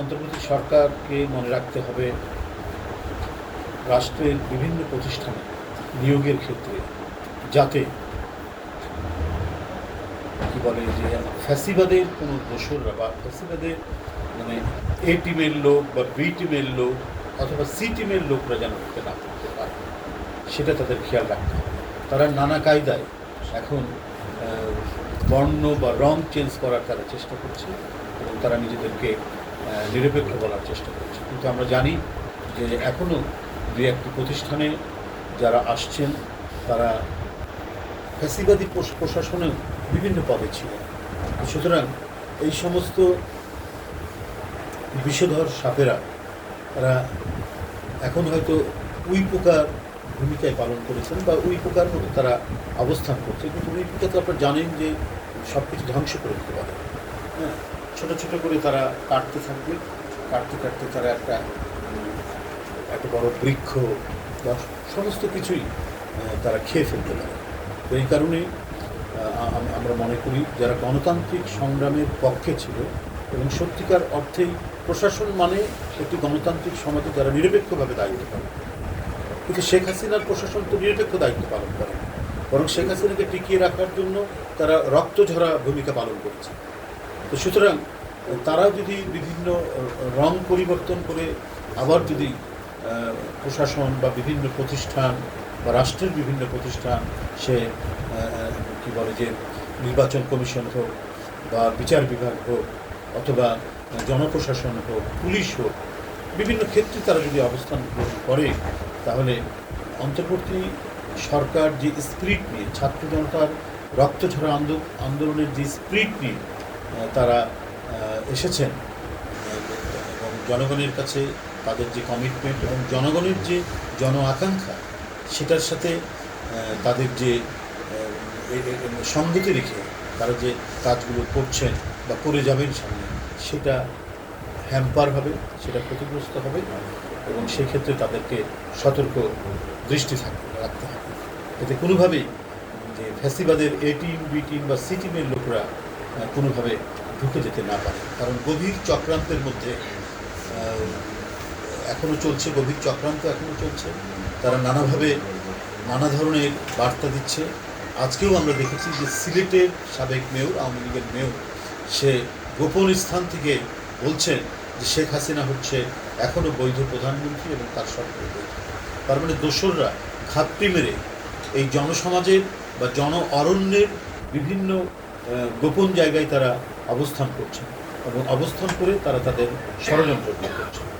অন্তর্বর্তী সরকারকে মনে রাখতে হবে, রাষ্ট্রের বিভিন্ন প্রতিষ্ঠানে নিয়োগের ক্ষেত্রে যাতে, কি বলে যে, ফ্যাসিবাদের কোনো দোসররা বা ফ্যাসিবাদের মানে এ টিমের লোক বা বি টিমের লোক অথবা সি টিমের লোকরা যেন ঢুকে না করতে পারে, সেটা তাদের খেয়াল রাখতে হবে। তারা নানা কায়দায় এখন বর্ণ বা রং চেঞ্জ করার তারা চেষ্টা করছে এবং তারা নিজেদেরকে নিরপেক্ষ বলার চেষ্টা করছে। কিন্তু আমরা জানি যে এখনও দু একটি প্রতিষ্ঠানে যারা আসছেন, তারা ফ্যাসিবাদী প্রশ- প্রশাসনেও বিভিন্ন পদে ছিলেন। সুতরাং এই সমস্ত বিষধর সাপেরা, তারা এখন হয়তো উই পোকার ভূমিকায় পালন করেছেন বা উই পোকার মতো তারা অবস্থান করছে। কিন্তু উই পোকা তো আপনারা জানেন যে সব কিছু ধ্বংস করে দিতে পারে। হ্যাঁ? ছোটো ছোটো করে তারা কাটতে থাকবে। কাটতে কাটতে তারা একটা একটা বড় বৃক্ষ বা সমস্ত কিছুই তারা খেয়ে ফেলতে পারে। তো এই কারণে আমরা মনে করি যারা গণতান্ত্রিক সংগ্রামের পক্ষে ছিল এবং সত্যিকার অর্থেই প্রশাসন মানে একটি গণতান্ত্রিক সমাজে যারা নিরপেক্ষভাবে দায়িত্ব পালন। কিন্তু শেখ হাসিনার প্রশাসন তো নিরপেক্ষ দায়িত্ব পালন করে বরং শেখ হাসিনাকে টিকিয়ে রাখার জন্য তারা রক্তঝরা ভূমিকা পালন করেছে। তো সুতরাং তারা যদি বিভিন্ন রং পরিবর্তন করে আবার যদি প্রশাসন বা বিভিন্ন প্রতিষ্ঠান বা রাষ্ট্রের বিভিন্ন প্রতিষ্ঠান সে কি বলে যে, নির্বাচন কমিশন হোক বা বিচার বিভাগ হোক অথবা জনপ্রশাসন হোক, পুলিশ হোক, বিভিন্ন ক্ষেত্রে তারা যদি অবস্থান গ্রহণ করে, তাহলে অন্তর্বর্তী সরকার যে স্পিরিট নিয়ে, ছাত্র জনতার রক্তঝরা আন্দোলন আন্দোলনের যে স্পিরিট নিয়ে তারা এসেছেন। এবং জনগণের কাছে তাদের যে কমিটমেন্ট এবং জনগণের যে জন আকাঙ্ক্ষা, সেটার সাথে তাদের যে সঙ্গতি রেখে তারা যে কাজগুলো করছেন বা করে যাবেন সামনে, সেটা হ্যাম্পার হবে, সেটা ক্ষতিগ্রস্ত হবে এবং সেক্ষেত্রে তাদেরকে সতর্ক দৃষ্টি রাখতে হবে। এতে কোনোভাবেই যে ফ্যাসিবাদের এ টিম বি টিম বা সি টিমের লোকরা কোনোভাবে ঢুকে যেতে না পারে। কারণ গভীর চক্রান্তের মধ্যে এখনও চলছে, গভীর চক্রান্ত এখনও চলছে। তারা নানাভাবে নানা ধরনের বার্তা দিচ্ছে। আজকেও আমরা দেখেছি যে সিলেটের সাবেক মেয়র, আওয়ামী লীগের মেয়র, সে গোপন স্থান থেকে বলছেন যে শেখ হাসিনা হচ্ছে এখনও বৈধ প্রধানমন্ত্রী এবং তার সরকার তার মানে দোসররা ঘাপটি মেরে এই জনসমাজের বা জন অরণ্যের বিভিন্ন গোপন জায়গায় তারা অবস্থান করছে এবং অবস্থান করে তারা তাদের ষড়যন্ত্র করছেন।